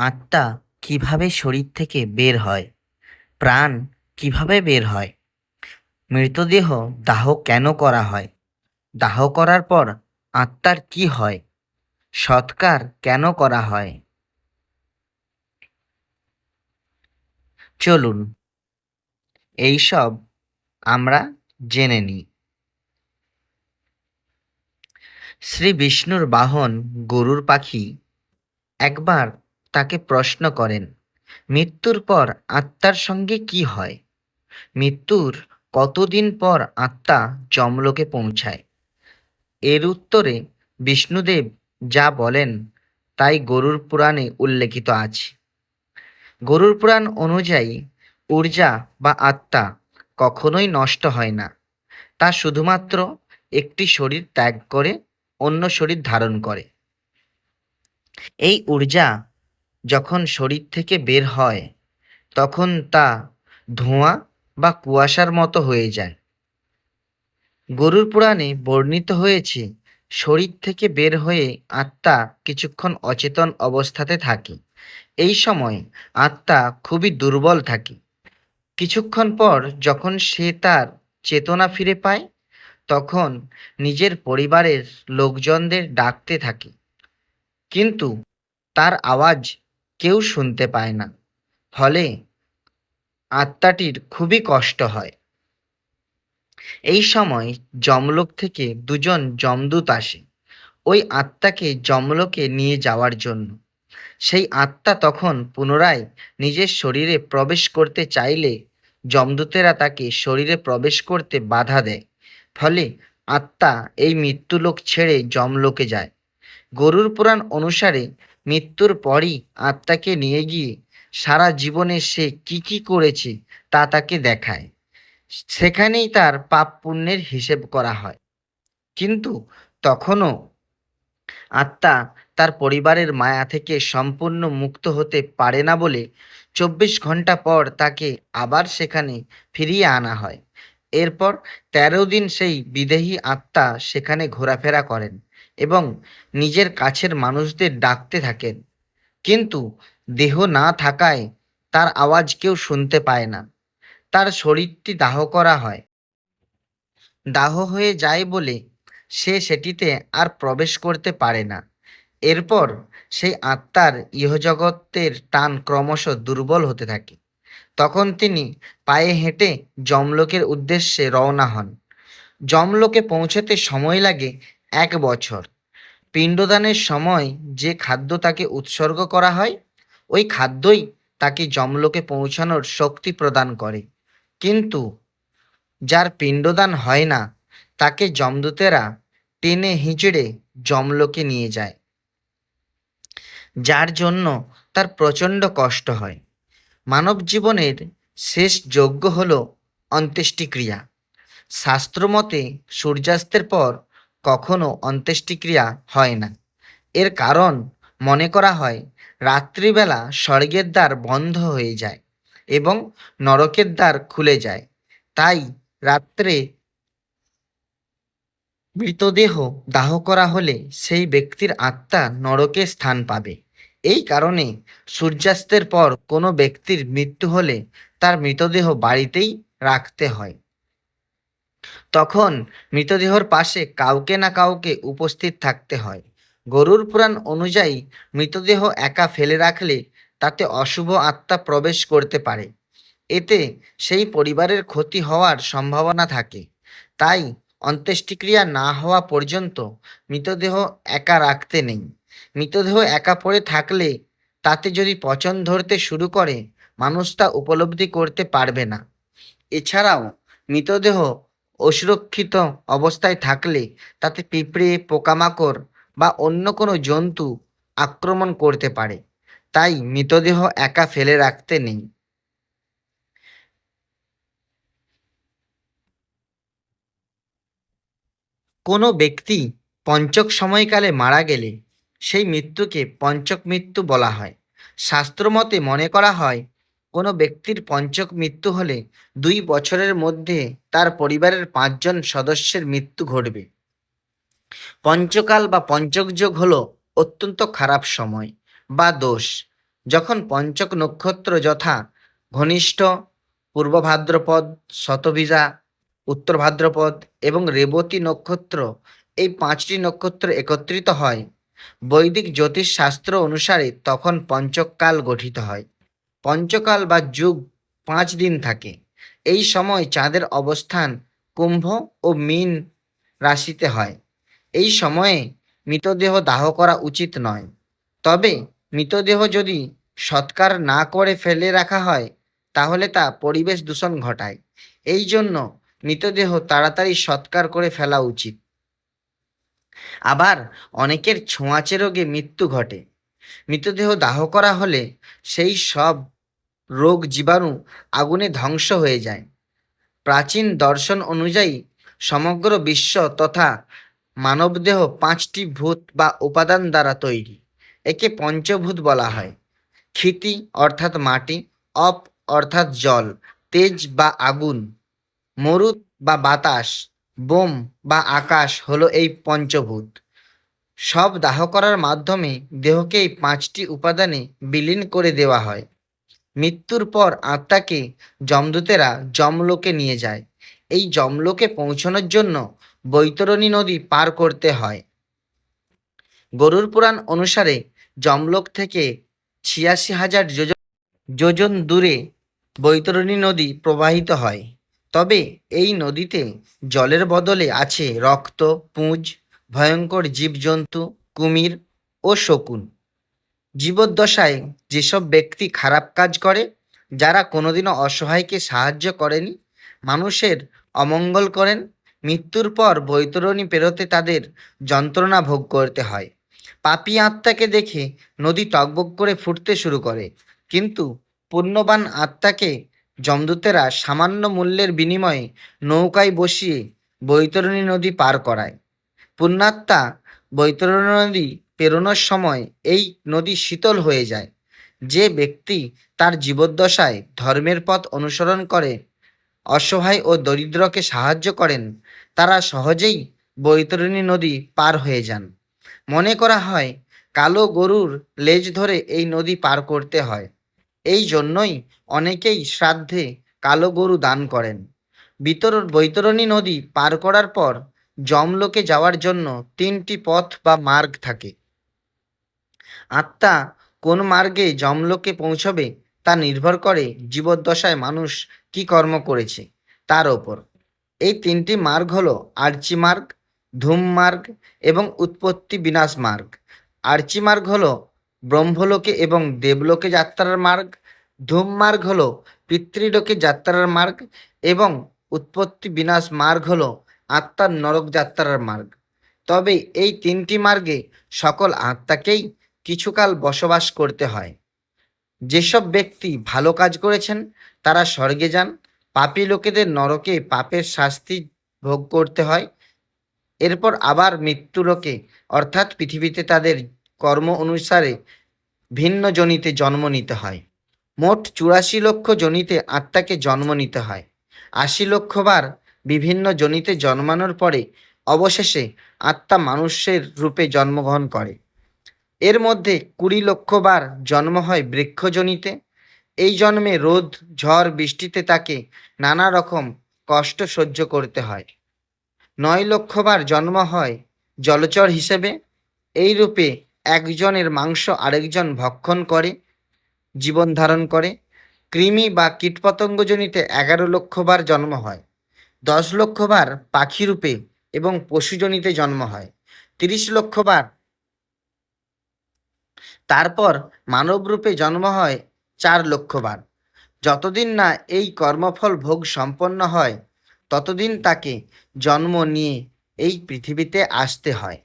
আত্মা কীভাবে শরীর থেকে বের হয়? প্রাণ কীভাবে বের হয়? মৃতদেহ দাহ কেন করা হয়? দাহ করার পর আত্মার কি হয়? সৎকার কেন করা হয়? চলুন, এইসব আমরা জেনে নিই। শ্রী বিষ্ণুর বাহন গরুর পাখি একবার তাকে প্রশ্ন করেন, মৃত্যুর পর আত্মার সঙ্গে কি হয়? মৃত্যুর কতদিন পর আত্মা যমলোকে পৌঁছায়? এর উত্তরে বিষ্ণুদেব যা বলেন তাই গরুর পুরাণে উল্লেখিত আছে। গরুর পুরাণ অনুযায়ী ঊর্জা বা আত্মা কখনোই নষ্ট হয় না। তা শুধুমাত্র একটি শরীর ত্যাগ করে অন্য শরীর ধারণ করে। এই ঊর্জা যখন শরীর থেকে বের হয়, তখন তা ধোঁয়া বা কুয়াশার মতো হয়ে যায়। গরুর পুরাণে বর্ণিত হয়েছে, শরীর থেকে বের হয়ে আত্মা কিছুক্ষণ অচেতন অবস্থাতে থাকে। এই সময় আত্মা খুবই দুর্বল থাকে। কিছুক্ষণ পর যখন সে তার চেতনা ফিরে পায়, তখন নিজের পরিবারের লোকজনদের ডাকতে থাকে। কিন্তু তার আওয়াজ কেউ শুনতে পায় না। ফলে আত্মাটির খুবই কষ্ট হয়। এই সময় যমলোক থেকে দুজন যমদূত আসে। ওই আত্মাকে যমলোকে নিয়ে যাওয়ার জন্য। সেই আত্মা তখন পুনরায় নিজের শরীরে প্রবেশ করতে চাইলে যমদূতেরা তাকে শরীরে প্রবেশ করতে বাধা দেয়। ফলে আত্মা এই মৃত্যুলোক ছেড়ে যমলোকে যায়। গরুর পুরাণ অনুসারে মৃত্যুর পরই আত্মাকে নিয়ে গিয়ে সারা জীবনে সে কি কি করেছে তা তাকে দেখায়। সেখানেই তার পাপ পুণ্যের হিসেব করা হয়। কিন্তু তখনও আত্মা তার পরিবারের মায়া থেকে সম্পূর্ণ মুক্ত হতে পারে না বলে চব্বিশ ঘণ্টা পর তাকে আবার সেখানে ফিরিয়ে আনা হয়। এরপর তেরো দিন সেই বিদেহী আত্মা সেখানে ঘোরাফেরা করেন। এবং নিজের কাছের মানুষদের ডাকতে থাকেন। কিন্তু দেহ না থাকায় তার আওয়াজ কেউ শুনতে পায় না। তার শরীরটি দাহ করা হয়। দাহ হয়ে যায় বলে সে সেটিতে আর প্রবেশ করতে পারে না। এরপর সেই আত্মার ইহজগতের টান ক্রমশ দুর্বল হতে থাকে। তখন তিনি পায়ে হেঁটে যমলোকের উদ্দেশ্যে রওনা হন। যমলোকে পৌঁছতে সময় লাগে এক বছর। পিণ্ডদানের সময় যে খাদ্য তাকে উৎসর্গ করা হয়, ওই খাদ্যই তাকে যমলোকে পৌঁছানোর শক্তি প্রদান করে। কিন্তু যার পিণ্ডদান হয় না, তাকে যমদূতেরা টেনে হিঁচড়ে যমলোকে নিয়ে যায়। যার জন্য তার প্রচণ্ড কষ্ট হয়। মানব জীবনের শেষ যজ্ঞ হল অন্ত্যেষ্টিক্রিয়া। শাস্ত্রমতে সূর্যাস্তের পর কখনো অন্ত্যেষ্টিক্রিয়া হয় না। এর কারণ মনে করা হয়, রাত্রিবেলা স্বর্গের দ্বার বন্ধ হয়ে যায় এবং নরকের দ্বার খুলে যায়। তাই রাত্রে মৃতদেহ দাহ করা হলে সেই ব্যক্তির আত্মা নরকে স্থান পাবে। এই কারণে সূর্যাস্তের পর কোনো ব্যক্তির মৃত্যু হলে তার মৃতদেহ বাড়িতেই রাখতে হয়। তখন মৃতদেহর পাশে কাউকে না কাউকে উপস্থিত থাকতে হয়। গরুর পুরাণ অনুযায়ী মৃতদেহ একা ফেলে রাখলে তাতে অশুভ আত্মা প্রবেশ করতে পারে। এতে সেই পরিবারের ক্ষতি হওয়ার সম্ভাবনা থাকে। তাই অন্ত্যেষ্টিক্রিয়া না হওয়া পর্যন্ত মৃতদেহ একা রাখতে নেই। মৃতদেহ একা পড়ে থাকলে তাতে যদি পচন ধরতে শুরু করে, মানুষ তা উপলব্ধি করতে পারবে না। এছাড়াও মৃতদেহ অসুরক্ষিত অবস্থায় থাকলে তাতে পিঁপড়ে, পোকামাকড় বা অন্য কোনো জন্তু আক্রমণ করতে পারে। তাই মৃতদেহ একা ফেলে রাখতে নেই। কোনো ব্যক্তি পঞ্চক সময়কালে মারা গেলে সেই মৃত্যুকে পঞ্চক মৃত্যু বলা হয়। শাস্ত্রমতে মনে করা হয় কোনো ব্যক্তির পঞ্চক মৃত্যু হলে দুই বছরের মধ্যে তার পরিবারের পাঁচজন সদস্যের মৃত্যু ঘটবে। পঞ্চকাল বা পঞ্চক যোগ হলো অত্যন্ত খারাপ সময় বা দোষ। যখন পঞ্চক নক্ষত্র যথা ঘনিষ্ঠ, পূর্ব ভাদ্রপদ শতভিজা উত্তর ভাদ্রপদ এবং রেবতী নক্ষত্র এই পাঁচটি নক্ষত্র একত্রিত হয়। বৈদিক জ্যোতিষ শাস্ত্র অনুসারে তখন পঞ্চকাল গঠিত হয়। পঞ্চকাল বা যুগ পাঁচ দিন থাকে। এই সময় চাঁদের অবস্থান কুম্ভ ও মীন রাশিতে হয়। এই সময়ে মৃতদেহ দাহ করা উচিত নয়। তবে মৃতদেহ যদি সৎকার না করে ফেলে রাখা হয়, তাহলে তা পরিবেশ দূষণ ঘটায়। এই জন্য মৃতদেহ তাড়াতাড়ি সৎকার করে ফেলা উচিত। আবার অনেকের ছোঁয়াচে রোগে মৃত্যু ঘটে। মৃতদেহ দাহ করা হলে সেই সব রোগ জীবাণু আগুনে ধ্বংস হয়ে যায়। প্রাচীন দর্শন অনুযায়ী সমগ্র বিশ্ব তথা মানবদেহ পাঁচটি ভূত বা উপাদান দ্বারা তৈরি, একে পঞ্চভূত বলা হয়। ক্ষিতি অর্থাৎ মাটি, অপ অর্থাৎ জল, তেজ বা আগুন, মরুত বা বাতাস, বোম বা আকাশ হলো এই পঞ্চভূত। সব দাহ করার মাধ্যমে দেহকে এই পাঁচটি উপাদানে বিলীন করে দেওয়া হয়। মৃত্যুর পর আত্মাকে যমদূতেরা যমলোকে নিয়ে যায়। এই যমলোকে পৌঁছানোর জন্য বৈতরণী নদী পার করতে হয়। গরুর পুরাণ অনুসারে যমলোক থেকে ছিয়াশি হাজার যোজন যোজন দূরে বৈতরণী নদী প্রবাহিত হয়। তবে এই নদীতে জলের বদলে আছে রক্ত, পুঁজ ভয়ঙ্কর জীবজন্তু, কুমির ও শকুন। জীবদ্দশায় যেসব ব্যক্তি খারাপ কাজ করে, যারা কোনোদিনও অসহায়কে সাহায্য করেনি, মানুষের অমঙ্গল করেন, মৃত্যুর পর বৈতরণী পেরোতে তাদের যন্ত্রণা ভোগ করতে হয়। পাপী আত্মাকে দেখে নদী টকবক করে ফুটতে শুরু করে, কিন্তু পুণ্যবান আত্মাকে যমদূতেরা সামান্য মূল্যের বিনিময়ে নৌকায় বসিয়ে বৈতরণী নদী পার করায়। পুণ্যাত্মা বৈতরণী নদী পেরোনোর সময় এই নদী শীতল হয়ে যায়। যে ব্যক্তি তার জীবদ্দশায় ধর্মের পথ অনুসরণ করে, অসহায় ও দরিদ্রকে সাহায্য করেন, তারা সহজেই বৈতরণী নদী পার হয়ে যান। মনে করা হয়, কালো গরুর লেজ ধরে এই নদী পার করতে হয়। এই জন্যই অনেকেই শ্রাদ্ধে কালো গরু দান করেন। বিতর, বৈতরণী নদী পার করার পর যমলোকে যাওয়ার জন্য তিনটি পথ বা মার্গ থাকে। আত্মা কোন মার্গে যমলোকে পৌঁছবে তা নির্ভর করে জীবদ্দশায় মানুষ কি কর্ম করেছে তার ওপর। এই তিনটি মার্গ হলো আর্চি মার্গ ধূম মার্গ এবং উৎপত্তি বিনাশ মার্গ। আর্চি মার্গ হলো ব্রহ্মলোকে এবং দেবলোকে যাত্রার মার্গ। ধূম মার্গ হলো পিতৃলোকে যাত্রার মার্গ এবং উৎপত্তি বিনাশ মার্গ হলো আত্মার নরক যাত্রার মার্গ। তবে এই তিনটি মার্গে সকল আত্মাকেই কিছুকাল বসবাস করতে হয়। যেসব ব্যক্তি ভালো কাজ করেছেন, তারা স্বর্গে যান। পাপী লোকেদের নরকে পাপের শাস্তি ভোগ করতে হয়। এরপর আবার মৃত্যুলোকে অর্থাৎ পৃথিবীতে তাদের কর্ম অনুসারে ভিন্ন জনিতে জন্ম নিতে হয়। মোট চুরাশি লক্ষ জনিতে আত্মাকে জন্ম নিতে হয়। আশি লক্ষ বার বিভিন্ন জনিতে জন্মানোর পরে অবশেষে আত্মা মানুষের রূপে জন্মগ্রহণ করে। এর মধ্যে কুড়ি লক্ষ বার জন্ম হয় বৃক্ষজনিতে। এই জন্মে রোদ, ঝড়, বৃষ্টিতে তাকে নানা রকম কষ্ট সহ্য করতে হয়। নয় লক্ষ বার জন্ম হয় জলচর হিসেবে। এই রূপে একজনের মাংস আরেকজন ভক্ষণ করে, জীবন ধারণ করে। কৃমি বা কীটপতঙ্গজনিতে এগারো লক্ষ বার জন্ম হয়। দশ লক্ষ বার পাখি রূপে এবং পশুজনিতে জন্ম হয়। তিরিশ লক্ষ বার তারপর মানব রূপে জন্ম হয় চার লক্ষ বার। যতদিন না এই কর্মফল ভোগ সম্পন্ন হয়, ততদিন তাকে জন্ম নিয়ে এই পৃথিবীতে আসতে হয়।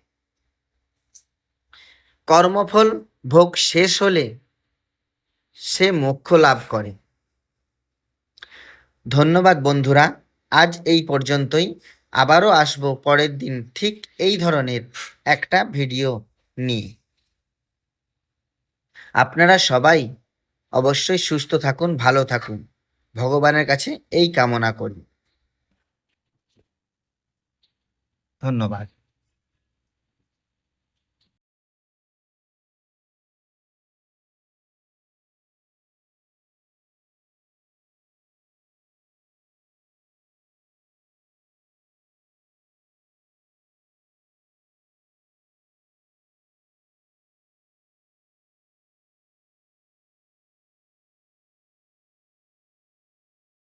কর্মফল ভোগ শেষ হলে সে মোক্ষ লাভ করে। ধন্যবাদ বন্ধুরা। আজ এই পর্যন্তই। আবারও আসব পরের দিন ঠিক এই ধরনের একটা ভিডিও নিয়ে। আপনারা সবাই অবশ্যই সুস্থ থাকুন, ভালো থাকুন। ভগবানের কাছে এই কামনা করি। ধন্যবাদ।